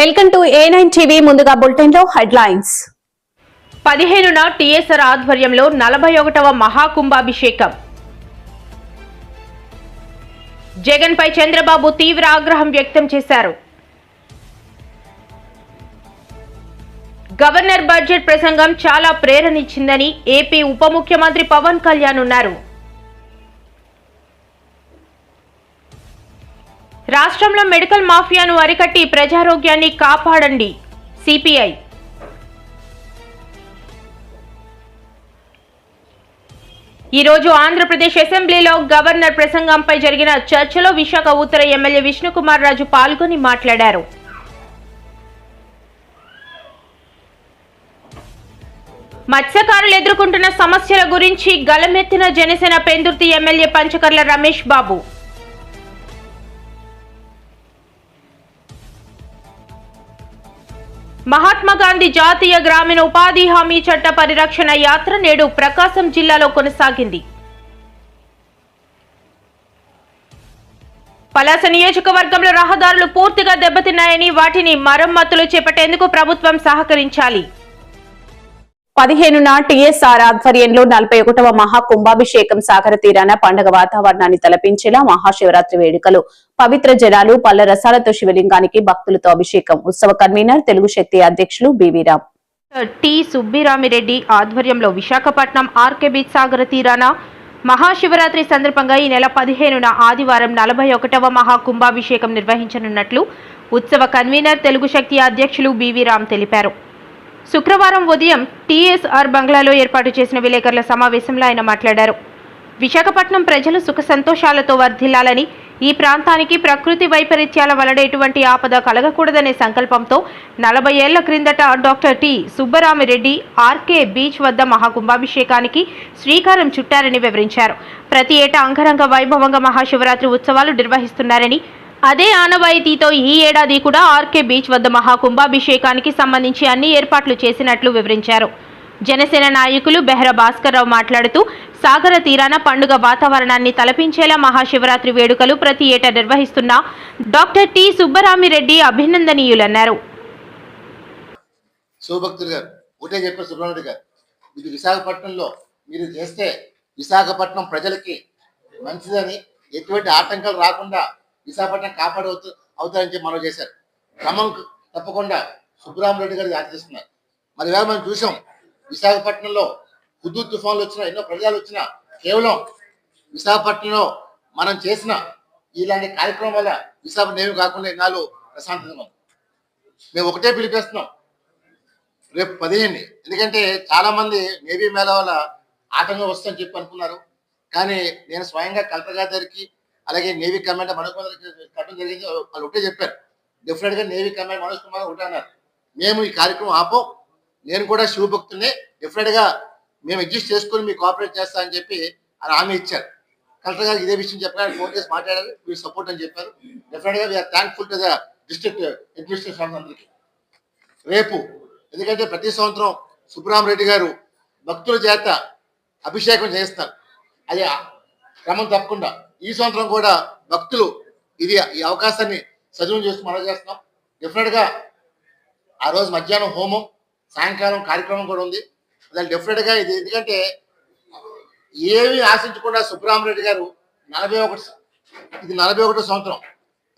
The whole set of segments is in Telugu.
Welcome to A nine TV ముందుగా బులెటిన్లో హెడ్లైన్స్. పదిహేనున టీఎస్ఆర్ ఆధ్వర్యంలో నలభై ఒకటవ మహాకుంభాభిషేకం. జగన్ పై చంద్రబాబు తీవ్ర ఆగ్రహం వ్యక్తం చేశారు. గవర్నర్ బడ్జెట్ ప్రసంగం చాలా ప్రేరణిచ్చిందని ఏపీ ఉప ముఖ్యమంత్రి పవన్ కళ్యాణ్ ఉన్నారు రాష్ట్రంలో మెడికల్ మాఫియాను అరికట్టి ప్రజారోగ్యాన్ని కాపాడండి. సిపిఐ. ఈరోజు ఆంధ్రప్రదేశ్ అసెంబ్లీలో గవర్నర్ ప్రసంగంపై జరిగిన చర్చలో విశాఖ ఉత్తర ఎమ్మెల్యే విష్ణుకుమార్ రాజు పాల్గొని మాట్లాడారు. మత్స్యకారులు ఎదుర్కొంటున్న సమస్యల గురించి గలమెత్తిన జనసేన పెందుర్తి ఎమ్మెల్యే పంచకర్ల రమేష్ బాబు. మహాత్మా గాంధీ జాతీయ గ్రామీణ ఉపాధి హామీ చట్ట పరిరక్షణ యాత్ర నేడు ప్రకాశం జిల్లాలో కొనసాగింది. పలాస నియోజకవర్గంలో రహదారులు పూర్తిగా దెబ్బతిన్నాయని వాటిని మరమ్మతులు చేపట్టేందుకు ప్రభుత్వం సహకరించాలి. పదిహేనున టీఎస్ఆర్ ఆధ్వర్యంలో నలభై ఒకటవ మహాకుంభాభిషేకం సాగర తీరాన పండగ వాతావరణాన్ని తలపించేలా మహాశివరాత్రి వేడుకలు. పవిత్ర జలాలు పళ్ళ రసాలతో శివలింగానికి భక్తులతో అభిషేకం. ఉత్సవ కన్వీనర్ తెలుగు శక్తి అధ్యక్షులు బివిరామ్ టి సుబ్బిరామిరెడ్డి ఆధ్వర్యంలో విశాఖపట్నం ఆర్కే బీచ్ సాగర తీరాన మహాశివరాత్రి సందర్భంగా ఈ నెల పదిహేనున ఆదివారం నలభై ఒకటవ మహాకుంభాభిషేకం నిర్వహించనున్నట్లు ఉత్సవ కన్వీనర్ తెలుగు శక్తి అధ్యక్షులు బివి రామ్ తెలిపారు. శుక్రవారం ఉదయం టీఎస్ఆర్ బంగ్లాలో ఏర్పాటు చేసిన విలేకరుల సమావేశంలో ఆయన మాట్లాడారు. విశాఖపట్నం ప్రజలు సుఖ సంతోషాలతో వర్ధిల్లాలని ఈ ప్రాంతానికి ప్రకృతి వైపరీత్యాల వలన ఎటువంటి ఆపద కలగకూడదనే సంకల్పంతో నలభై ఏళ్ళ క్రిందట doctor T. Subbaramireddy RK beach వద్ద మహాకుంభాభిషేకానికి శ్రీకారం చుట్టారని వివరించారు. ప్రతి ఏటా అంగరంగ వైభవంగా మహాశివరాత్రి ఉత్సవాలు నిర్వహిస్తున్నారని అదే ఆనవాయితీతో ఈ ఏడాది కూడా ఆర్కే బీచ్ వద్ద మహాకుంభాభిషేకానికి సంబంధించి అన్ని ఏర్పాట్లు చేసినట్లు వివరించారు. జనసేన నాయకులు బెహ్రా భాస్కర్రావు మాట్లాడుతూ సాగర తీరాన పండుగ వాతావరణాన్ని తలపించేలా మహాశివరాత్రి వేడుకలు ప్రతి ఏటా నిర్వహిస్తున్న డాక్టర్ టి సుబ్బరామిరెడ్డి అభినందనీయులన్నారు. శివభక్తులు గారు ఒకటే చెప్పారు సుబ్రహ్మణ్యుడు గారు ఇది విశాఖపట్నంలో మీరు చేస్తే విశాఖపట్నం ప్రజలకి మంచిదని ఎటువంటి ఆటంకాలు రాకుండా విశాఖపట్నం కాపాడు అవుతారని చెప్పి మనం చేశారు. క్రమం తప్పకుండా సుబ్బరామరెడ్డి గారు ఆచరిస్తున్నారు మరి వేళ మనం చూసాం విశాఖపట్నంలో హుదూ తుఫాన్లు వచ్చినా ఎన్నో ప్రజలు వచ్చినా కేవలం విశాఖపట్నంలో మనం చేసిన ఇలాంటి కార్యక్రమం వల్ల విశాఖపట్నం ఏమి కాకుండా ఎన్నాళ్ళు ప్రశాంతంగా మేము ఒకటే పిలిపేస్తున్నాం రేపు పదిహేను ఎందుకంటే చాలా మంది నేవీ మేళ వల్ల ఆటంకం వస్తుందని చెప్పి అనుకున్నారు. కానీ నేను స్వయంగా కలెక్టర్ గారి దగ్గరికి అలాగే నేవీ కమాండర్ మనోజ్ కుమార్ కట్టడం జరిగింది. వాళ్ళు ఒకటే చెప్పారు. డెఫినెట్గా నేవీ కమాండర్ మనోజ్ కుమార్ ఒకటే అన్నారు. మేము ఈ కార్యక్రమం ఆపం. నేను కూడా శివభక్తునే డెఫినెట్గా మేము అడ్జస్ట్ చేసుకుని మీకు కోఆపరేట్ చేస్తా అని చెప్పి ఆయన హామీ ఇచ్చారు. కలెక్టర్ గారు ఇదే విషయం చెప్పారు. ఫోన్ చేసి మాట్లాడారు. మీరు సపోర్ట్ అని చెప్పారు. డెఫినెట్గా we are thankful to the district administration అందరికీ రేపు ఎందుకంటే ప్రతి సంవత్సరం సుబ్రహ్మరెడ్డి గారు భక్తుల చేత అభిషేకం చేస్తారు. అది క్రమం తప్పకుండా. ఈ సంవత్సరం కూడా భక్తులు ఇది ఈ అవకాశాన్ని సజీవం చేస్తూ మనం చేస్తున్నాం. డెఫినెట్గా ఆ రోజు మధ్యాహ్నం హోమం సాయంకాలం కార్యక్రమం కూడా ఉంది. దాని డెఫినెట్గా ఇది ఎందుకంటే ఏమీ ఆశించకుండా సుబ్బరామరెడ్డి గారు నలభై ఒకటి ఇది నలభై ఒకటో సంవత్సరం.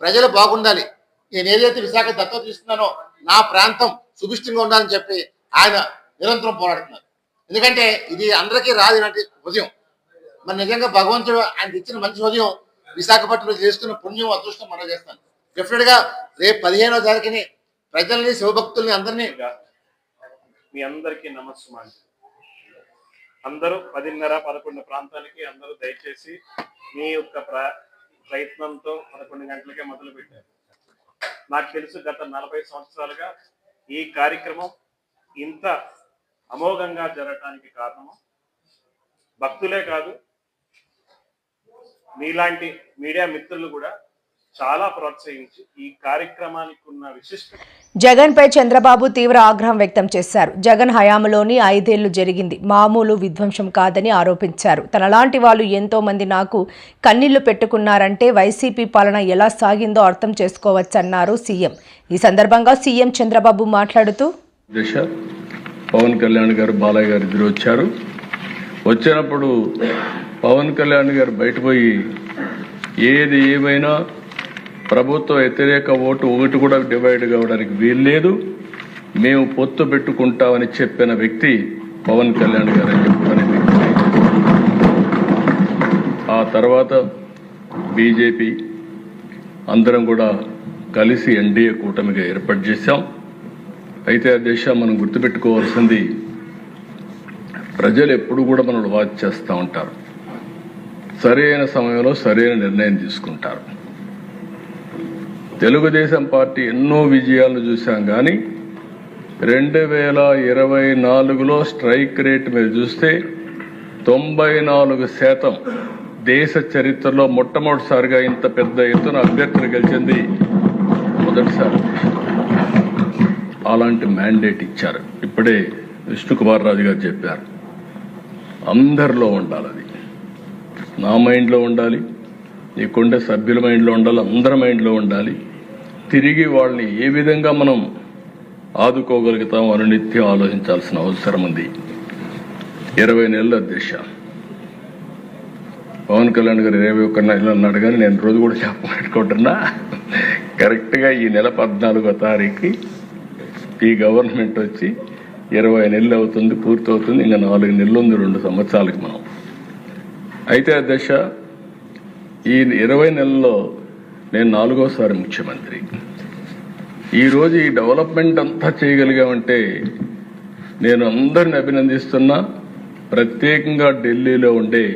ప్రజలు బాగుండాలి. నేను ఏదైతే విశాఖ దత్తత తీసుకున్నానో నా ప్రాంతం సుభిష్టంగా ఉండాలని చెప్పి ఆయన నిరంతరం పోరాడుతున్నారు. ఎందుకంటే ఇది అందరికీ రాదు ఉదయం. మరి నిజంగా భగవంతుడు ఆయనకి ఇచ్చిన మంచి ఉదయం విశాఖపట్నంలో చేసుకున్న పుణ్యం అదృష్టం మనం చేస్తాను డెఫినెట్గా రేపు పదిహేనో తారీఖుని ప్రజల్ని శివభక్తుల్ని అందరినీ మీ అందరికీ నమస్కారం అందరూ పదిన్నర పదకొండు ప్రాంతాలకి అందరూ దయచేసి మీ యొక్క ప్ర- ప్రయత్నంతో పదకొండు గంటలకే మొదలు పెట్టారు. నాకు తెలుసు గత నలభై సంవత్సరాలుగా ఈ కార్యక్రమం ఇంత అమోఘంగా జరగటానికి కారణము. భక్తులే కాదు మీలాంటి మీడియా మిత్రులు కూడా చాలా ప్రోత్సహించి ఈ కార్యక్రమానికి ఉన్న విశిష్టత జగన్పై చంద్రబాబు తీవ్ర ఆగ్రహం వ్యక్తం చేశారు. జగన్ హయాంలోని ఐదేళ్ళు జరిగింది. మామూలు విధ్వంసం కాదని ఆరోపించారు. తనలాంటి వాళ్ళు ఎంతో మంది నాకు కన్నీళ్ళు పెట్టుకున్నారంటే వైసీపీ పాలన ఎలా సాగిందో అర్థం చేసుకోవచ్చన్నారు సీఎం. ఈ సందర్భంగా సీఎం చంద్రబాబు మాట్లాడుతూ దిశ. పవన్ కళ్యాణ్ గారు బాలయ్య గారు ఇద్దరు వచ్చారు. వచ్చినప్పుడు పవన్ కళ్యాణ్ గారు బయటపోయి ఏది ఏమైనా ప్రభుత్వ వ్యతిరేక ఓటు ఒకటి కూడా డివైడ్ కావడానికి వీల్లేదు. మేము పొత్తు పెట్టుకుంటామని చెప్పిన వ్యక్తి పవన్ కళ్యాణ్ గారు అని చెప్పుకునే వ్యక్తి. ఆ తర్వాత బీజేపీ అందరం కూడా కలిసి ఎన్డీఏ కూటమిగా ఏర్పాటు చేశాం. అయితే ఆ దేశం మనం గుర్తుపెట్టుకోవాల్సింది ప్రజలు ఎప్పుడు కూడా మనల్ని వాచ్ చేస్తూ ఉంటారు. సరైన సమయంలో సరైన నిర్ణయం తీసుకుంటారు. తెలుగుదేశం పార్టీ ఎన్నో విజయాలను చూశాం కానీ రెండు వేల ఇరవై నాలుగులో స్ట్రైక్ రేట్ మీరు చూస్తే తొంభై నాలుగు శాతం దేశ చరిత్రలో మొట్టమొదటిసారిగా ఇంత పెద్ద ఎత్తున అభ్యర్థులు గెలిచింది మొదటిసారి. అలాంటి మ్యాండేట్ ఇచ్చారు. ఇప్పుడే విష్ణు కుమార్ రాజు గారు చెప్పారు. అందరిలో ఉండాలి అది. నా మైండ్లో ఉండాలి నీకుండే సభ్యుల మైండ్లో ఉండాలి అందరి మైండ్లో ఉండాలి. తిరిగి వాళ్ళని ఏ విధంగా మనం ఆదుకోగలుగుతాం అని నిత్యం ఆలోచించాల్సిన అవసరం ఉంది. ఇరవై నెలల దిశ. పవన్ కళ్యాణ్ గారు ఇరవై ఒక్క నెలలు అన్నాడు కానీ నేను రోజు కూడా చెప్పబెట్టుకుంటున్నా కరెక్ట్గా ఈ నెల పద్నాలుగో తారీఖు ఈ గవర్నమెంట్ వచ్చి ఇరవై నెలలు అవుతుంది పూర్తి అవుతుంది ఇంకా నాలుగు నెలలు ఉంది రెండు సంవత్సరాలకి మనం. అయితే ఆ దశ ఈ ఇరవై నెలల్లో నేను నాలుగోసారి ముఖ్యమంత్రి. ఈరోజు ఈ డెవలప్మెంట్ అంతా చేయగలిగామంటే నేను అందరిని అభినందిస్తున్నా. ప్రత్యేకంగా ఢిల్లీలో ఉండే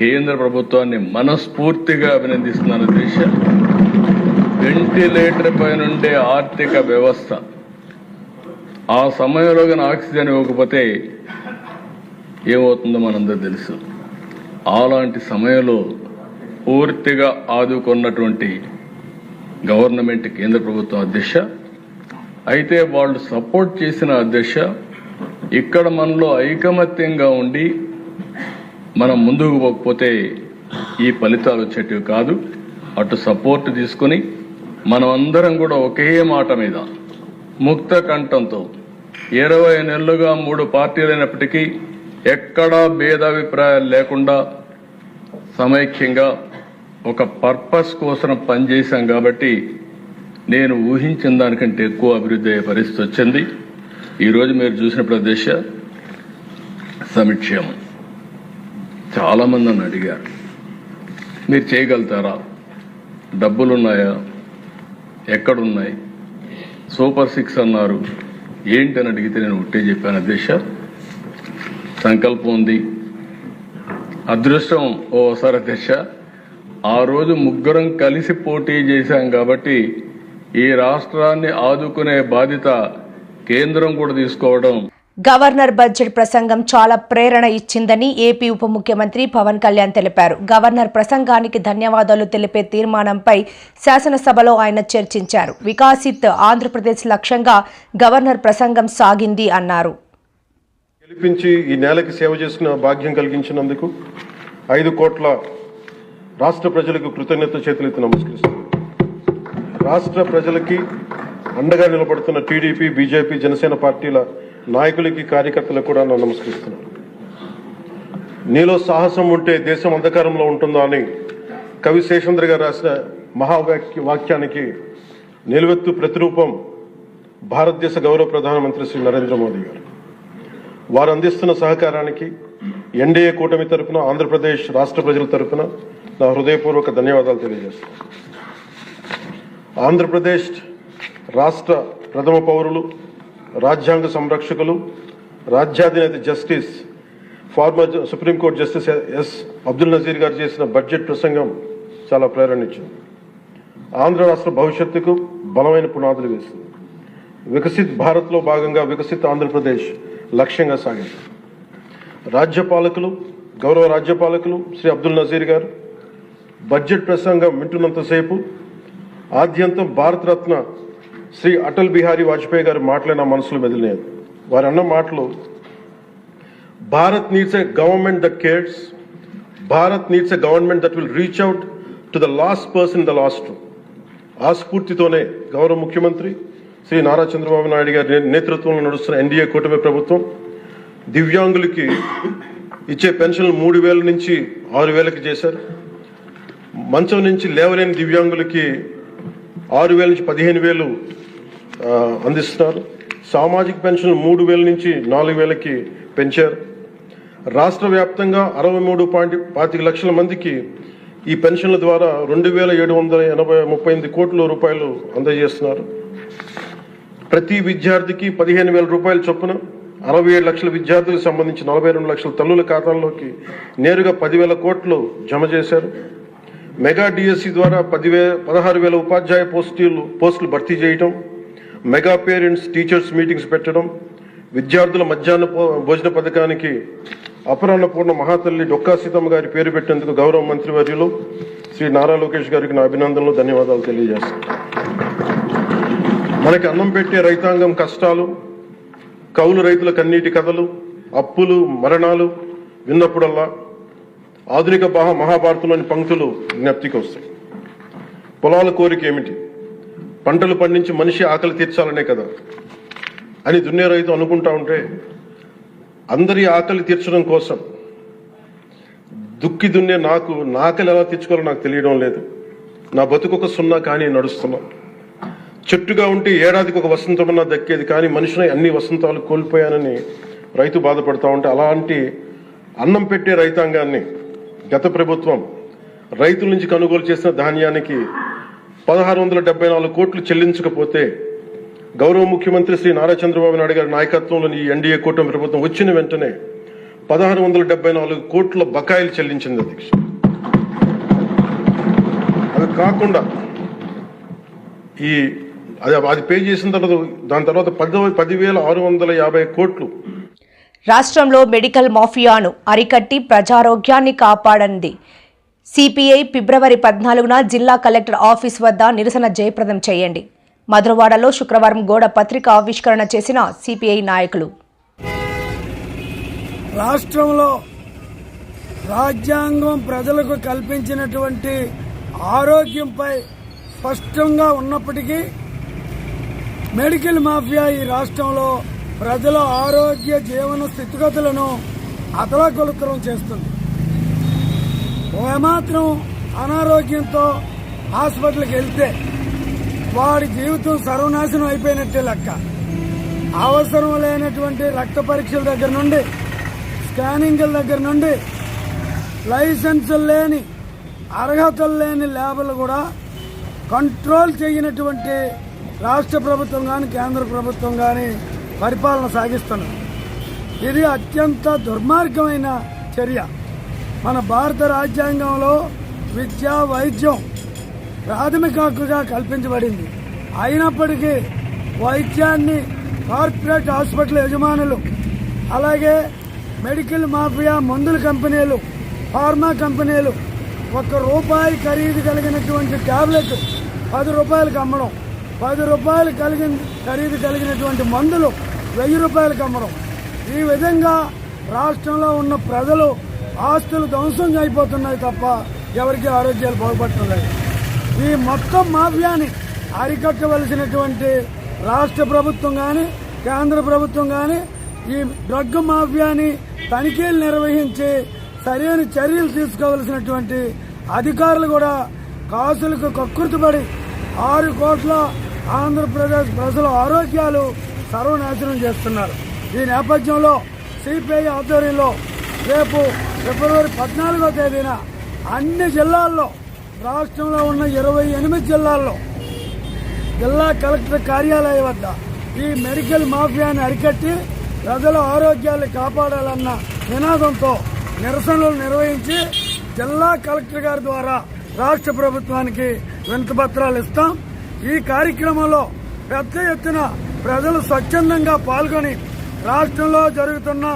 కేంద్ర ప్రభుత్వాన్ని మనస్ఫూర్తిగా అభినందిస్తున్నాను దేశ వెంటిలేటర్ పైనుండే ఆర్థిక వ్యవస్థ ఆ సమయంలో కానీ ఆక్సిజన్ ఇవ్వకపోతే ఏమవుతుందో మనందరూ తెలుసు. అలాంటి సమయంలో పూర్తిగా ఆదుకున్నటువంటి గవర్నమెంట్ కేంద్ర ప్రభుత్వం అధ్యక్ష అయితే వాళ్ళు సపోర్ట్ చేసిన అధ్యక్ష ఇక్కడ మనలో ఐకమత్యంగా ఉండి మనం ముందుకు పోకపోతే ఈ ఫలితాలు వచ్చేటివి కాదు. అటు సపోర్ట్ తీసుకుని మనం అందరం కూడా ఒకే మాట మీద ముక్త కంఠంతో ఇరవై నెలలుగా మూడు పార్టీలైనప్పటికీ ఎక్కడా భేదాభిప్రాయాలు లేకుండా సమైక్యంగా ఒక పర్పస్ కోసం పనిచేశాం కాబట్టి నేను ఊహించిన దానికంటే ఎక్కువ అభివృద్ధి అయ్యే పరిస్థితి వచ్చింది. ఈరోజు మీరు చూసిన ప్రదేశ సమిక్షేమం చాలా మంది నన్ను అడిగారు. మీరు చేయగలుగుతారా? డబ్బులున్నాయా? ఎక్కడున్నాయి? సూపర్ సిక్స్ అన్నారు. ఏంటని అడిగితే నేను ఒకటే చెప్పాను అధ్యక్ష. సంకల్పం ఉంది. అదృష్టం ఓసారి అధ్యక్ష. ఆ రోజు ముగ్గురం కలిసి పోటీ చేశాం కాబట్టి ఈ రాష్ట్రాన్ని ఆదుకునే బాధ్యత కేంద్రం కూడా తీసుకోవడం. గవర్నర్ బడ్జెట్ ప్రసంగం చాలా ప్రేరణ ఇచ్చిందని ఏపీ ఉప ముఖ్యమంత్రి పవన్ కళ్యాణ్ తెలిపారు. గవర్నర్ ప్రసంగానికి ధన్యవాదాలు తెలిపే తీర్మానంపై శాసనసభలో ఆయన చర్చించారు. వికాసిత్ ఆంధ్రప్రదేశ్ లక్ష్యంగా గవర్నర్ ప్రసంగం సాగింది అన్నారు. గెలిపించి ఈ నేలకి సేవ చేసిన భాగ్యం కలిగించినందుకు ఐదు కోట్ల రాష్ట్ర ప్రజలకు కృతజ్ఞత చేతులెత్తి నమస్కరిస్తున్నాను. రాష్ట్ర ప్రజలకి అండగా నిలబడుతున్న టీడీపీ బీజేపీ జనసేన పార్టీల నాయకులకి కార్యకర్తలకు కూడా నన్ను నమస్కరిస్తున్నాను నీలో సాహసం ఉంటే దేశం అంధకారంలో ఉంటుందా అని కవి శేషేంద్ర గారు రాసిన మహావాక్య వాక్యానికి నిలువెత్తు ప్రతిరూపం భారతదేశ గౌరవ ప్రధానమంత్రి శ్రీ నరేంద్ర మోదీ గారు. వారు అందిస్తున్న సహకారానికి ఎన్డీఏ కూటమి తరపున ఆంధ్రప్రదేశ్ రాష్ట్ర ప్రజల తరపున నా హృదయపూర్వక ధన్యవాదాలు తెలియజేస్తాను ఆంధ్రప్రదేశ్ రాష్ట్ర ప్రథమ పౌరులు రాజ్యాంగ సంరక్షకులు రాజ్యాధినేత justice former supreme court justice S Abdul Nazeer గారు చేసిన బడ్జెట్ ప్రసంగం చాలా ప్రేరణించింది ఆంధ్ర రాష్ట్ర భవిష్యత్తుకు బలమైన పునాదులు వేసింది. వికసిత్ భారత్లో భాగంగా వికసిత్ ఆంధ్రప్రదేశ్ లక్ష్యంగా సాగింది. రాజ్యపాలకులు గౌరవ రాజ్యపాలకులు శ్రీ అబ్దుల్ నజీర్ గారు బడ్జెట్ ప్రసంగం వింటున్నంతసేపు ఆద్యంతం భారతరత్న శ్రీ అటల్ బిహారీ వాజ్పేయి గారి మాటలే నా మనసులో మెదిలినాయి. వారు అన్న మాటలు Bharat needs a government that cares Bharat needs a government that will reach out to the last person the last ఆ స్ఫూర్తితోనే గౌరవ ముఖ్యమంత్రి శ్రీ నారా చంద్రబాబు నాయుడు గారి నేతృత్వంలో నడుస్తున్న ఎన్డీఏ కూటమి ప్రభుత్వం దివ్యాంగులకి ఇచ్చే పెన్షన్లు మూడు వేల నుంచి ఆరు వేలకు చేశారు. మంచం నుంచి లేవలేని దివ్యాంగులకి ఆరు వేల నుంచి పదిహేను వేలు అందిస్తున్నారు. సామాజిక పెన్షన్ మూడు వేల నుంచి నాలుగు వేలకి పెంచారు. రాష్ట్ర వ్యాప్తంగా అరవై మూడు పాయింట్ పాతిక లక్షల మందికి ఈ పెన్షన్ల ద్వారా రెండు వేల ఏడు వందల ఎనభై ముప్పై ఎనిమిది కోట్ల రూపాయలు అందజేస్తున్నారు. ప్రతి విద్యార్థికి పదిహేను వేల రూపాయల చొప్పున అరవై ఏడు లక్షల విద్యార్థులకు సంబంధించి నలభై రెండు లక్షల తల్లుల ఖాతాల్లోకి నేరుగా పదివేల కోట్లు జమ చేశారు. మెగా డిఎస్సి ద్వారా పదివే పదహారు వేల ఉపాధ్యాయ పోస్టులు పోస్టులు భర్తీ చేయటం మెగా పేరెంట్స్ టీచర్స్ మీటింగ్స్ పెట్టడం విద్యార్థుల మధ్యాహ్న భో- భోజన పథకానికి అపరాహ్నపూర్ణ మహాతల్లి డొక్కా సీతమ్మ గారి పేరు పెట్టేందుకు గౌరవ మంత్రివర్యులు శ్రీ నారా లోకేష్ గారికి నా అభినందనలు ధన్యవాదాలు తెలియజేస్తాను. మనకి అన్నం పెట్టే రైతాంగం కష్టాలు కౌలు రైతుల కన్నీటి కథలు అప్పులు మరణాలు విన్నప్పుడల్లా ఆధునిక మహాభారతంలోని పంక్తులు జ్ఞప్తికి వస్తాయి. పొలాల కోరిక ఏమిటి? పంటలు పండించి మనిషి ఆకలి తీర్చాలనే కదా. అని దున్నే రైతు అనుకుంటా ఉంటే అందరి ఆకలి తీర్చడం కోసం దుక్కి దున్నే నాకు నా ఆకలి ఎలా తీర్చుకోవాలో నాకు తెలియడం లేదు. నా బతుకు ఒక సున్నా కానీ నడుస్తున్నా. చెట్టుగా ఉంటే ఏడాదికి ఒక వసంతమన్నా దక్కేది కానీ మనిషిని అన్ని వసంతాలు కోల్పోయానని రైతు బాధపడతా ఉంటే అలాంటి అన్నం పెట్టే రైతాంగాన్ని గత ప్రభుత్వం రైతుల నుంచి కొనుగోలు చేసిన ధాన్యానికి పదహారు వందల డెబ్బై నాలుగు కోట్లు చెల్లించకపోతే గౌరవ ముఖ్యమంత్రి శ్రీ నారా చంద్రబాబు నాయుడు గారి నాయకత్వంలోని ఈ ఎన్డీఏ కూటమి ప్రభుత్వం వచ్చిన వెంటనే పదహారు వందల డెబ్బై నాలుగు కోట్ల బకాయిలు చెల్లించింది అధ్యక్ష. అది కాకుండా ఈ అది అది పే చేసిన తర్వాత దాని తర్వాత పది పదివేల ఆరు వందల యాభై కోట్లు రాష్ట్రంలో మెడికల్ మాఫియాను అరికట్టి ప్రజారోగ్యాన్ని కాపాడండి సిపిఐ ఫిబ్రవరి పద్నాలుగున జిల్లా కలెక్టర్ ఆఫీస్ వద్ద నిరసన జయప్రదం చేయండి. మధురవాడలో శుక్రవారం గోడ పత్రిక ఆవిష్కరణ చేసిన సిపిఐ నాయకులు. రాష్ట్రంలో రాజ్యాంగం ప్రజలకు కల్పించినటువంటి ఆరోగ్యంపై స్పష్టంగా ఉన్నప్పటికీ మెడికల్ మాఫియా ఈ రాష్ట్రంలో ప్రజల ఆరోగ్య జీవన స్థితిగతులను అతలాకులతరం చేస్తుంది. ఏమాత్రం అనారోగ్యంతో హాస్పిటల్కి వెళ్తే వాడి జీవితం సర్వనాశనం అయిపోయినట్టే లెక్క. అవసరం లేనటువంటి రక్త పరీక్షల దగ్గర నుండి స్కానింగ్ల దగ్గర నుండి లైసెన్సులు లేని అర్హతలు లేని ల్యాబ్లు కూడా కంట్రోల్ చేయనటువంటి రాష్ట్ర ప్రభుత్వం కానీ కేంద్ర ప్రభుత్వం కానీ పరిపాలన సాగిస్తున్నారు ఇది అత్యంత దుర్మార్గమైన చర్య. మన భారత రాజ్యాంగంలో విద్య వైద్యం ప్రాథమిక హక్కుగా కల్పించబడింది. అయినప్పటికీ వైద్యాన్ని కార్పొరేట్ హాస్పిటల్ యజమానులు అలాగే మెడికల్ మాఫియా మందుల కంపెనీలు ఫార్మా కంపెనీలు ఒక్క రూపాయి ఖరీదు కలిగినటువంటి టాబ్లెట్ పది రూపాయలకు అమ్మడం పది రూపాయలు కలిగిన ఖరీదు కలిగినటువంటి మందులు వెయ్యి రూపాయలకు అమ్మడం ఈ విధంగా రాష్ట్రంలో ఉన్న ప్రజలు ఆస్తులు ధ్వంసం అయిపోతున్నాయి తప్ప ఎవరికి ఆరోగ్యాలు బాగుపడుతున్నాయి ఈ మొత్తం మాఫియాని అరికట్టవలసినటువంటి రాష్ట్ర ప్రభుత్వం కానీ కేంద్ర ప్రభుత్వం కానీ ఈ డ్రగ్ మాఫియాని తనిఖీలు నిర్వహించి సరైన చర్యలు తీసుకోవలసినటువంటి అధికారులు కూడా కాసులకు కక్కుర్తిపడి ఆరు కోట్ల ఆంధ్రప్రదేశ్ ప్రజల ఆరోగ్యాలు సర్వనాశనం చేస్తున్నారు. ఈ నేపథ్యంలో సిపిఐ ఆధ్వర్యంలో రేపు ఫిబ్రవరి పద్నాలుగో తేదీన అన్ని జిల్లాల్లో రాష్ట్రంలో ఉన్న ఇరవై ఎనిమిది జిల్లాల్లో జిల్లా కలెక్టర్ కార్యాలయం వద్ద ఈ మెడికల్ మాఫియాని అరికట్టి ప్రజల ఆరోగ్యాన్ని కాపాడాలన్న నినాదంతో నిరసనలు నిర్వహించి జిల్లా కలెక్టర్ గారి ద్వారా రాష్ట్ర ప్రభుత్వానికి వినతిపత్రాలు ఇస్తాం. ఈ కార్యక్రమంలో పెద్ద ఎత్తున ప్రజలు స్వచ్ఛందంగా పాల్గొని రాష్ట్రంలో జరుగుతున్న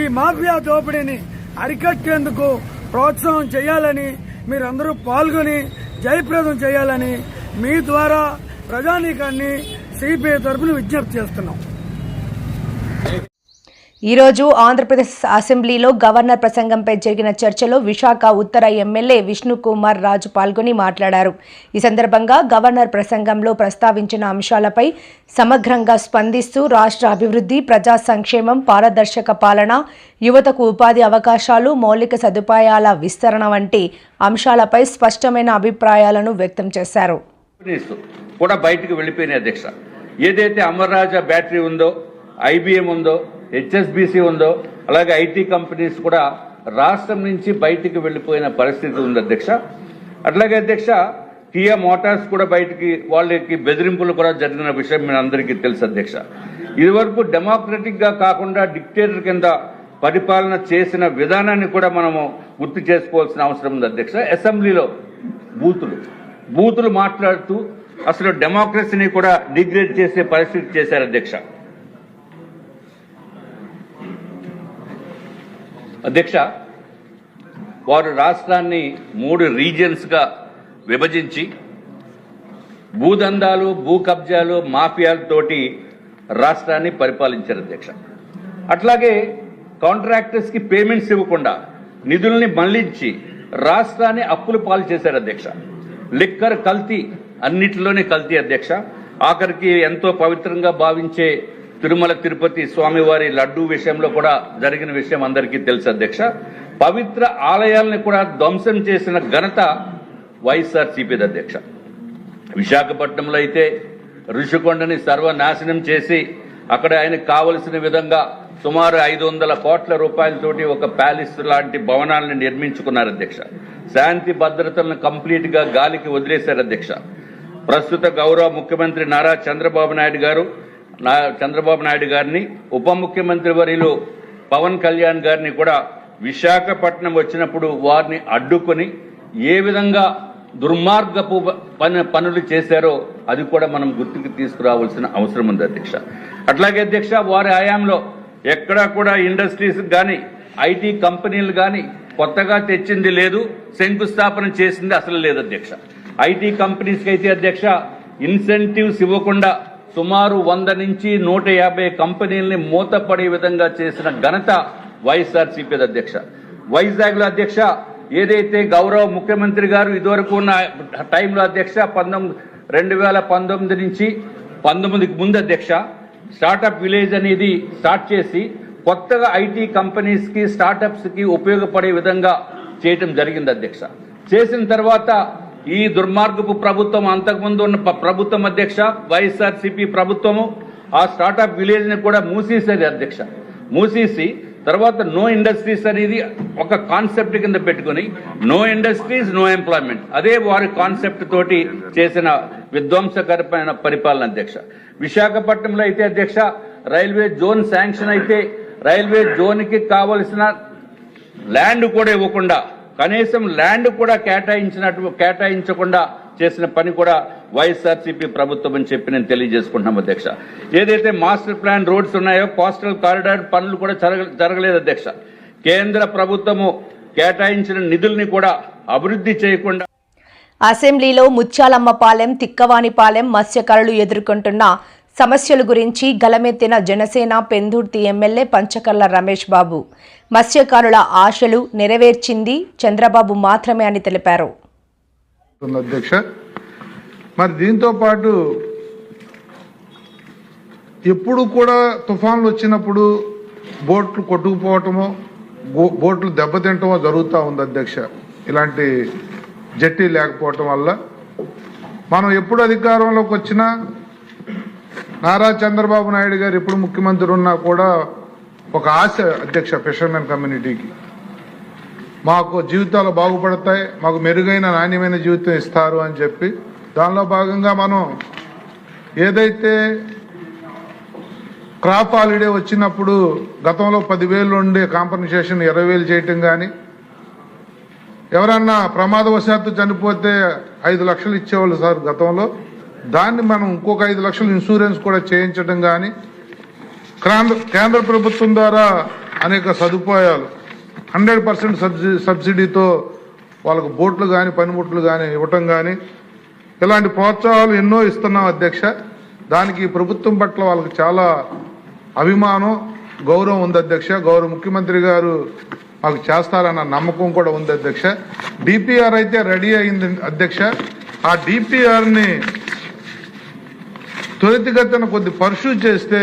ఈ మాఫియా దోపిడీని అరికట్టేందుకు ప్రోత్సాహం చేయాలని మీరందరూ పాల్గొని జయప్రదం చేయాలని మీ ద్వారా ప్రజానీకాన్ని సిపిఐ తరఫున విజ్ఞప్తి చేస్తున్నాం. ఈరోజు ఆంధ్రప్రదేశ్ అసెంబ్లీలో గవర్నర్ ప్రసంగంపై జరిగిన చర్చలో విశాఖ ఉత్తర ఎమ్మెల్యే విష్ణుకుమార్ రాజు పాల్గొని మాట్లాడారు. ఈ సందర్భంగా గవర్నర్ ప్రసంగంలో ప్రస్తావించిన అంశాలపై సమగ్రంగా స్పందిస్తూ రాష్ట్ర అభివృద్ధి ప్రజా సంక్షేమం పారదర్శక పాలన యువతకు ఉపాధి అవకాశాలు మౌలిక సదుపాయాల విస్తరణ వంటి అంశాలపై స్పష్టమైన అభిప్రాయాలను వ్యక్తం చేశారు. కూడా బయటకు అధ్యక్ష. ఏదైతే అమర్రాజా బ్యాటరీ ఉందో ఐబీఎం ఉందో హెచ్ఎస్బిసి ఉందో అలాగే ఐటీ కంపెనీస్ కూడా రాష్ట్రం నుంచి బయటికి వెళ్ళిపోయిన పరిస్థితి ఉంది అధ్యక్ష. అట్లాగే అధ్యక్ష కియా మోటార్స్ కూడా బయటికి వాళ్ళకి బెదిరింపులు కూడా జరిగిన విషయం మీ అందరికీ తెలుసు అధ్యక్ష. ఇదివరకు డెమోక్రటిక్గా కాకుండా డిక్టేటర్ కింద పరిపాలన చేసిన విధానాన్ని కూడా మనము గుర్తు చేసుకోవాల్సిన అవసరం ఉంది అధ్యక్ష. అసెంబ్లీలో బూతులు బూతులు మాట్లాడుతూ అసలు డెమోక్రసీని కూడా డిగ్రేడ్ చేసే పరిస్థితి చేశారు అధ్యక్ష. అధ్యక్ష వారు రాష్ట్రాన్ని మూడు రీజియన్స్గా విభజించి భూదందాలు భూ కబ్జాలు మాఫియాలతోటి రాష్ట్రాన్ని పరిపాలించారు అధ్యక్ష. అట్లాగే కాంట్రాక్టర్స్కి పేమెంట్స్ ఇవ్వకుండా నిధుల్ని మళ్ళించి రాష్ట్రాన్ని అప్పులు పాలు చేశారు అధ్యక్ష. లిక్కర్ కల్తీ అన్నిటిలోనే కల్తీ అధ్యక్ష. ఆఖరికి ఎంతో పవిత్రంగా భావించే తిరుమల తిరుపతి స్వామివారి లడ్డూ విషయంలో కూడా జరిగిన విషయం అందరికీ తెలుసు అధ్యక్ష. పవిత్ర ఆలయాల్ని కూడా ధ్వంసం చేసిన ఘనత వైఎస్ఆర్సీపీది అధ్యక్ష. విశాఖపట్నంలో అయితే ఋషికొండని సర్వనాశనం చేసి అక్కడ ఆయనకు కావలసిన విధంగా సుమారు ఐదు వందల కోట్ల రూపాయలతోటి ఒక ప్యాలెస్ లాంటి భవనాలను నిర్మించుకున్నారు అధ్యక్ష. శాంతి భద్రతలను కంప్లీట్గా గాలికి వదిలేశారు అధ్యక్ష. ప్రస్తుత గౌరవ ముఖ్యమంత్రి నారా చంద్రబాబు నాయుడు గారు నా చంద్రబాబు నాయుడు గారిని ఉప ముఖ్యమంత్రి వర్యులు పవన్ కళ్యాణ్ గారిని కూడా విశాఖపట్నం వచ్చినప్పుడు వారిని అడ్డుకొని ఏ విధంగా దుర్మార్గపు పని పనులు చేశారో అది కూడా మనం గుర్తుకు తీసుకురావాల్సిన అవసరం ఉంది అధ్యక్ష. అట్లాగే అధ్యక్ష వారి హయాంలో ఎక్కడా కూడా ఇండస్ట్రీస్ కానీ ఐటీ కంపెనీలు కానీ కొత్తగా తెచ్చింది లేదు శంకుస్థాపన చేసింది అసలు లేదు అధ్యక్ష. ఐటీ కంపెనీస్కి అయితే అధ్యక్ష ఇన్సెంటివ్స్ ఇవ్వకుండా సుమారు వంద నుంచి నూట యాభై కంపెనీల్ని మూతపడే విధంగా చేసిన ఘనత వైఎస్ఆర్సీపీ అధ్యక్ష. వైజాగ్లో అధ్యక్ష ఏదైతే గౌరవ ముఖ్యమంత్రి గారు ఇదివరకు ఉన్న టైంలో అధ్యక్ష పంతొమ్మిది రెండు వేల పంతొమ్మిది నుంచి పంతొమ్మిదికి ముందు అధ్యక్ష స్టార్టప్ విలేజ్ అనేది స్టార్ట్ చేసి కొత్తగా ఐటీ కంపెనీస్కి స్టార్టప్స్కి ఉపయోగపడే విధంగా చేయటం జరిగింది అధ్యక్ష. చేసిన తర్వాత ఈ దుర్మార్గపు ప్రభుత్వం అంతకుముందు ఉన్న ప్రభుత్వం అధ్యక్ష వైఎస్ఆర్సీపీ ప్రభుత్వము ఆ స్టార్టప్ విలేజ్ని కూడా మూసేసేది అధ్యక్ష. మూసేసి తర్వాత నో ఇండస్ట్రీస్ అనేది ఒక కాన్సెప్ట్ కింద పెట్టుకుని నో ఇండస్ట్రీస్ నో ఎంప్లాయ్మెంట్. అదే వారి కాన్సెప్ట్ తోటి చేసిన విధ్వంసకరమైన పరిపాలన అధ్యక్ష. విశాఖపట్నంలో అయితే అధ్యక్ష రైల్వే జోన్ శాంక్షన్ అయితే రైల్వే జోన్కి కావలసిన ల్యాండ్ కూడా ఇవ్వకుండా కనీసం ల్యాండ్ కూడా కేటాయించినట్టు కేటాయించకుండా చేసిన పని కూడా వైఎస్ఆర్సీపీ ప్రభుత్వం అని చెప్పి నేను తెలియజేసుకుంటున్నాం అధ్యక్ష. ఏదైతే మాస్టర్ ప్లాన్ రోడ్స్ ఉన్నాయో కోస్టల్ కారిడార్ పనులు కూడా జరగ- జరగలేదు అధ్యక్ష. కేంద్ర ప్రభుత్వము కేటాయించిన నిధుల్ని కూడా అభివృద్ధి చేయకుండా అసెంబ్లీలో ముత్యాలమ్మపాలెం తిక్కవాణిపాలెం మత్స్యకారులు ఎదుర్కొంటున్న సమస్యల గురించి గలమెత్తిన జనసేన పెందుర్తి ఎమ్మెల్యే పంచకర్ల రమేష్ బాబు. మత్స్యకారుల ఆశలు నెరవేర్చింది చంద్రబాబు మాత్రమే అని తెలిపారు. ఉంది అధ్యక్ష మరి దీంతో పాటు ఎప్పుడు కూడా తుఫాన్లు వచ్చినప్పుడు బోట్లు కొట్టుకుపోవటము బో- బోట్లు దెబ్బతింటమో జరుగుతూ ఉంది అధ్యక్ష. ఇలాంటి జట్టి లేకపోవటం వల్ల మనం ఎప్పుడు అధికారంలోకి వచ్చినా నారా చంద్రబాబు నాయుడు గారు ఇప్పుడు ముఖ్యమంత్రి ఉన్నా కూడా ఒక ఆశ అధ్యక్ష ఫిషర్మెన్ కమ్యూనిటీకి. మాకు జీవితాలు బాగుపడతాయి మాకు మెరుగైన నాణ్యమైన జీవితం ఇస్తారు అని చెప్పి. దానిలో భాగంగా మనం ఏదైతే క్రాప్ హాలిడే వచ్చినప్పుడు గతంలో పదివేలు ఉండే కాంపన్సేషన్ ఇరవై వేలు చేయటం కానీ ఎవరన్నా ప్రమాదవశాత్తు చనిపోతే ఐదు లక్షలు ఇచ్చేవాళ్ళు సార్ గతంలో. దాన్ని మనం ఇంకొక ఐదు లక్షలు ఇన్సూరెన్స్ కూడా చేయించడం కానీ కేంద్ర కేంద్ర ప్రభుత్వం ద్వారా అనేక సదుపాయాలు హండ్రెడ్ పర్సెంట్ సబ్సిడీతో వాళ్ళకు బోట్లు కానీ పనిముట్లు కానీ ఇవ్వటం కానీ ఇలాంటి ప్రోత్సాహాలు ఎన్నో ఇస్తున్నాం అధ్యక్ష. దానికి ప్రభుత్వం పట్ల వాళ్ళకి చాలా అభిమానం గౌరవం ఉంది అధ్యక్ష. గౌరవ ముఖ్యమంత్రి గారు మాకు చేస్తారన్న నమ్మకం కూడా ఉంది అధ్యక్ష. డిపిఆర్ అయితే రెడీ అయింది అధ్యక్ష. ఆ డిపిఆర్ని త్వరితగతిన కొద్ది పర్షూ చేస్తే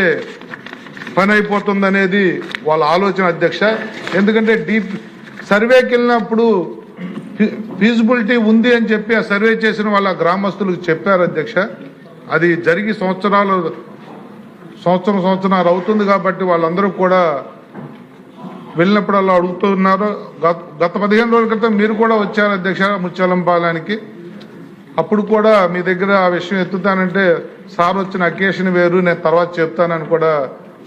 పని అయిపోతుంది అనేది వాళ్ళ ఆలోచన అధ్యక్ష. ఎందుకంటే డీప్ సర్వేకి వెళ్ళినప్పుడు ఫీజిబిలిటీ ఉంది అని చెప్పి ఆ సర్వే చేసిన వాళ్ళ గ్రామస్తులకు చెప్పారు అధ్యక్ష. అది జరిగి సంవత్సరాలు సంవత్సరం సంవత్సరాలు అవుతుంది కాబట్టి వాళ్ళందరూ కూడా వెళ్ళినప్పుడు అలా అడుగుతున్నారు. గత గత పదిహేను రోజుల క్రితం మీరు కూడా వచ్చారు అధ్యక్ష ముత్యాలం పాలానికి అప్పుడు కూడా మీ దగ్గర ఆ విషయం ఎత్తుతానంటే సార్ వచ్చిన అకేషన్ వేరు నేను తర్వాత చెప్తానని కూడా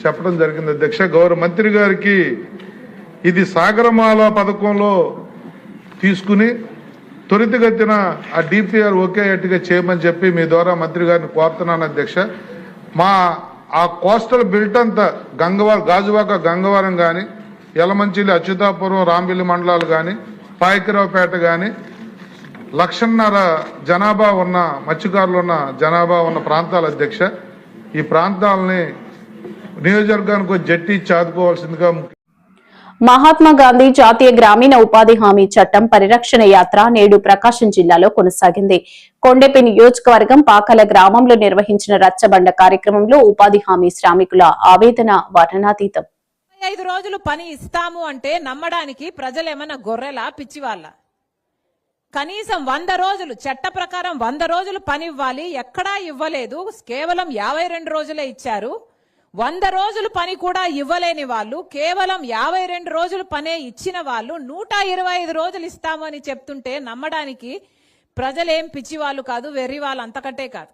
చెప్పడం జరిగింది. అధ్యక్ష గౌరవ మంత్రి గారికి ఇది సాగరమాల పథకంలో తీసుకుని త్వరితగతిన ఆ డిపిఆర్ ఓకే అట్టుగా చేయమని చెప్పి మీ ద్వారా మంత్రి గారిని కోరుతున్నాను అధ్యక్ష. మా ఆ కోస్టల్ బిల్ట్ అంతా గంగవారం గాజువాక గంగవరం కానీ యలమంచిలి అచ్యుతాపురం రాంబిల్లి మండలాలు కానీ పాయకరావుపేట కానీ లక్షన్నర జనాభా ఉన్న మత్స్యకారులు ఉన్న జనాభా ఉన్న ప్రాంతాల అధ్యక్ష. ఈ ప్రాంతాలని నియోజకవర్గానికి జట్టి ముఖ్య- మహాత్మా గాంధీ జాతీయ గ్రామీణ ఉపాధి హామీ చట్టం పరిరక్షణ యాత్ర నేడు ప్రకాశం జిల్లాలో కొనసాగింది. కొండెపి నియోజకవర్గం పాకల గ్రామంలో నిర్వహించిన రచ్చబండ కార్యక్రమంలో ఉపాధి హామీ శ్రామికుల ఆవేదన వర్ణనాతీతం. ఐదు రోజులు పని ఇస్తాము అంటే నమ్మడానికి ప్రజలేమన్నా గొర్రెలా పిచ్చివాళ్ళ? కనీసం వంద రోజులు చట్ట ప్రకారం వంద రోజులు పని ఇవ్వాలి ఎక్కడా ఇవ్వలేదు. కేవలం యాభై రెండు రోజులే ఇచ్చారు. వంద రోజులు పని కూడా ఇవ్వలేని వాళ్ళు కేవలం యాభై రెండు రోజులు పనే ఇచ్చిన వాళ్ళు నూట ఇరవై ఐదు రోజులు ఇస్తాము అని చెప్తుంటే నమ్మడానికి ప్రజలేం పిచ్చివాళ్ళు కాదు వెర్రి వాళ్ళు అంతకంటే కాదు.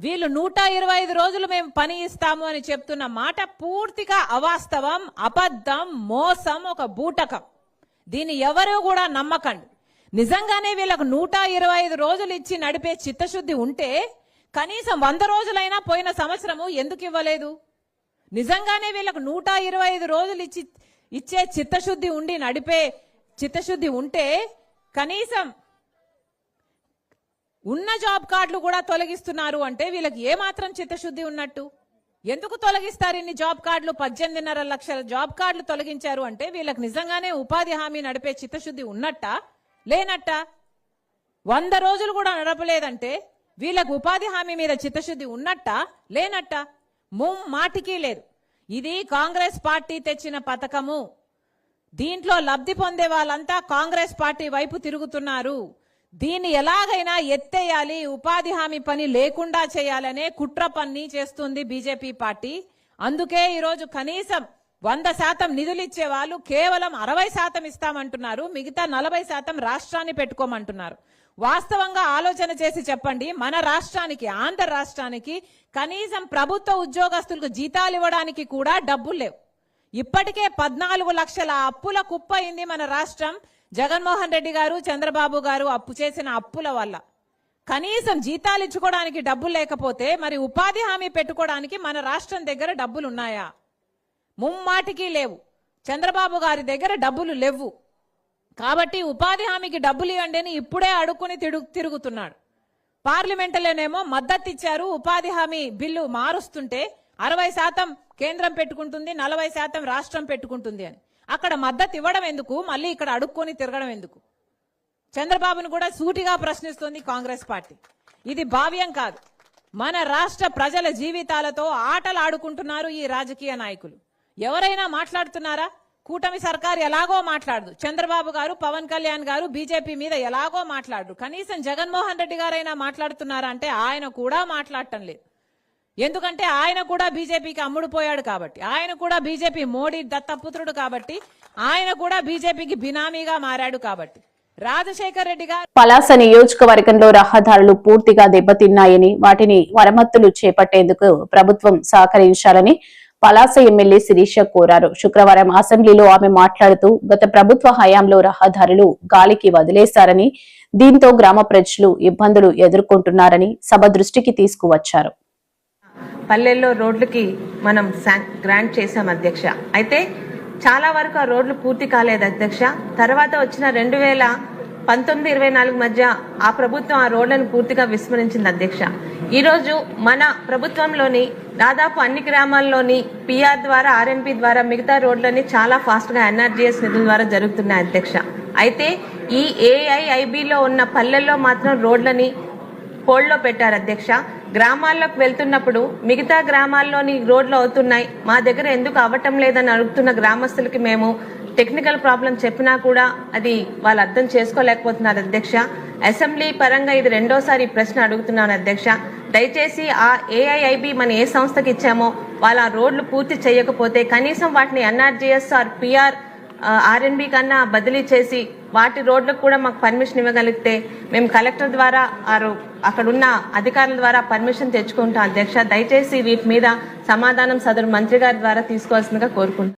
వీళ్ళు నూట ఇరవై ఐదు రోజులు మేము పని ఇస్తాము అని చెప్తున్న మాట పూర్తిగా అవాస్తవం అబద్ధం మోసం ఒక బూటకం. దీన్ని ఎవరూ కూడా నమ్మకండి. నిజంగానే వీళ్ళకు నూట ఇరవై ఐదు రోజులు ఇచ్చి నడిపే చిత్తశుద్ధి ఉంటే కనీసం వంద రోజులైనా పోయిన సంవత్సరము ఎందుకు ఇవ్వలేదు? నిజంగానే వీళ్ళకు నూట ఇరవై ఐదు రోజులు ఇచ్చి ఇచ్చే చిత్తశుద్ధి ఉండి నడిపే చిత్తశుద్ధి ఉంటే కనీసం ఉన్న జాబ్ కార్డులు కూడా తొలగిస్తున్నారు అంటే వీళ్ళకి ఏమాత్రం చిత్తశుద్ధి ఉన్నట్టు? ఎందుకు తొలగిస్తారు ఇన్ని జాబ్ కార్డులు? పద్దెనిమిదిన్నర లక్షల జాబ్ కార్డులు తొలగించారు అంటే వీళ్ళకి నిజంగానే ఉపాధి హామీ నడిపే చిత్తశుద్ధి ఉన్నట్ట? లేనట్ట వంద రోజులు కూడా నడపలేదంటే వీళ్ళకు ఉపాధి హామీ మీద చిత్తశుద్ధి ఉన్నట్ట లేనట్ట మాటికి లేదు. ఇది కాంగ్రెస్ పార్టీ తెచ్చిన పథకము. దీంట్లో లబ్ధి పొందే వాళ్ళంతా కాంగ్రెస్ పార్టీ వైపు తిరుగుతున్నారు. దీన్ని ఎలాగైనా ఎత్తేయాలి ఉపాధి హామీ పని లేకుండా చేయాలనే కుట్ర పన్ని చేస్తుంది బీజేపీ పార్టీ. అందుకే ఈరోజు కనీసం వంద శాతం నిధులు ఇచ్చే వాళ్ళు కేవలం అరవై శాతం ఇస్తామంటున్నారు మిగతా నలభై శాతం రాష్ట్రాన్ని పెట్టుకోమంటున్నారు. వాస్తవంగా ఆలోచన చేసి చెప్పండి మన రాష్ట్రానికి ఆంధ్ర రాష్ట్రానికి కనీసం ప్రభుత్వ ఉద్యోగస్తులకు జీతాలు ఇవ్వడానికి కూడా డబ్బులు లేవు. ఇప్పటికే పద్నాలుగు లక్షల అప్పుల కుప్పయింది మన రాష్ట్రం. జగన్మోహన్ రెడ్డి గారు చంద్రబాబు గారు అప్పు చేసిన అప్పుల వల్ల. కనీసం జీతాలు ఇచ్చుకోవడానికి డబ్బులు లేకపోతే మరి ఉపాధి హామీ పెట్టుకోవడానికి మన రాష్ట్రం దగ్గర డబ్బులు ఉన్నాయా ముమ్మాటికి లేవు. చంద్రబాబు గారి దగ్గర డబ్బులు లేవు. కాబట్టి ఉపాధి హామీకి డబ్బులు ఇవ్వండి అని ఇప్పుడే అడుక్కుని తిడు తిరుగుతున్నాడు. పార్లమెంటులోనేమో మద్దతు ఇచ్చారు ఉపాధి హామీ బిల్లు మారుస్తుంటే అరవై శాతం కేంద్రం పెట్టుకుంటుంది నలభై శాతం రాష్ట్రం పెట్టుకుంటుంది అని. అక్కడ మద్దతు ఇవ్వడం ఎందుకు? మళ్ళీ ఇక్కడ అడుక్కొని తిరగడం ఎందుకు? చంద్రబాబును కూడా సూటిగా ప్రశ్నిస్తోంది కాంగ్రెస్ పార్టీ. ఇది భావ్యం కాదు. మన రాష్ట్ర ప్రజల జీవితాలతో ఆటలు ఆడుకుంటున్నారు ఈ రాజకీయ నాయకులు. ఎవరైనా మాట్లాడుతున్నారా? కూటమి సర్కార్ ఎలాగో మాట్లాడదు. చంద్రబాబు గారు పవన్ కళ్యాణ్ గారు బీజేపీ మీద ఎలాగో మాట్లాడరు. కనీసం జగన్మోహన్ రెడ్డి గారైనా మాట్లాడుతున్నారా అంటే ఆయన కూడా మాట్లాడటం లేదు. ఎందుకంటే ఆయన కూడా బీజేపీకి అమ్ముడుపోయాడు కాబట్టి ఆయన కూడా బీజేపీ మోడీ దత్తపుత్రుడు కాబట్టి ఆయన కూడా బీజేపీకి బినామీగా మారాడు కాబట్టి. రాజశేఖర్ రెడ్డి గారు పలాస నియోజకవర్గంలో రహదారులు పూర్తిగా దెబ్బతిన్నాయని వాటిని మరమ్మతులు చేపట్టేందుకు ప్రభుత్వం సహకరించాలని పలాస ఎమ్మెల్యే శిరీష కోరారు. శుక్రవారం అసెంబ్లీలో ఆమె మాట్లాడుతూ గత ప్రభుత్వ హయాంలో రహదారులు గాలికి వదిలేశారని దీంతో గ్రామ ప్రజలు ఇబ్బందులు ఎదుర్కొంటున్నారని సభ దృష్టికి తీసుకువచ్చారు. పల్లెల్లో రోడ్లకి మనం గ్రాంట్ చేశాం అధ్యక్ష. అయితే చాలా వరకు ఆ రోడ్లు పూర్తి కాలేదు అధ్యక్ష. తర్వాత వచ్చిన రెండు వేల పంతొమ్మిది ఇరవై నాలుగు మధ్య ఆ ప్రభుత్వం ఆ రోడ్లను పూర్తిగా విస్మరించింది అధ్యక్ష. ఈరోజు మన ప్రభుత్వంలోని దాదాపు అన్ని గ్రామాల్లోని పిఆర్ ద్వారా ఆర్ఎంపీ ద్వారా మిగతా రోడ్లని చాలా ఫాస్ట్గా ఎన్ఆర్జీఎస్ నిధుల ద్వారా జరుగుతున్నాయి అధ్యక్ష. అయితే ఈ ఏఐఐబిలో ఉన్న పల్లెల్లో మాత్రం రోడ్లని హోల్డ్లో పెట్టారు అధ్యక్ష. గ్రామాల్లోకి వెళ్తున్నప్పుడు మిగతా గ్రామాల్లోని రోడ్లు అవుతున్నాయి. మా దగ్గర ఎందుకు అవ్వటం లేదని అడుగుతున్న గ్రామస్తులకి మేము టెక్నికల్ ప్రాబ్లం చెప్పినా కూడా అది వాళ్ళు అర్థం చేసుకోలేకపోతున్నారు అధ్యక్ష. అసెంబ్లీ పరంగా ఇది రెండోసారి ప్రశ్న అడుగుతున్నాను అధ్యక్ష. దయచేసి ఆ ఏఐఐబి మన ఏ సంస్థకి ఇచ్చామో వాళ్ళ ఆ రోడ్లు పూర్తి చేయకపోతే కనీసం వాటిని ఎన్ఆర్జీఎస్ ఆర్ పిఆర్ ఆర్ఎన్బి కన్నా బదిలీ చేసి వాటి రోడ్లకు కూడా మాకు పర్మిషన్ ఇవ్వగలిగితే మేము కలెక్టర్ ద్వారా ఆరు అక్కడున్న అధికారుల ద్వారా పర్మిషన్ తెచ్చుకుంటాం అధ్యక్ష. దయచేసి వీటి మీద సమాధానం సదరు మంత్రి గారి ద్వారా తీసుకోవాల్సిందిగా కోరుకుంటున్నాం.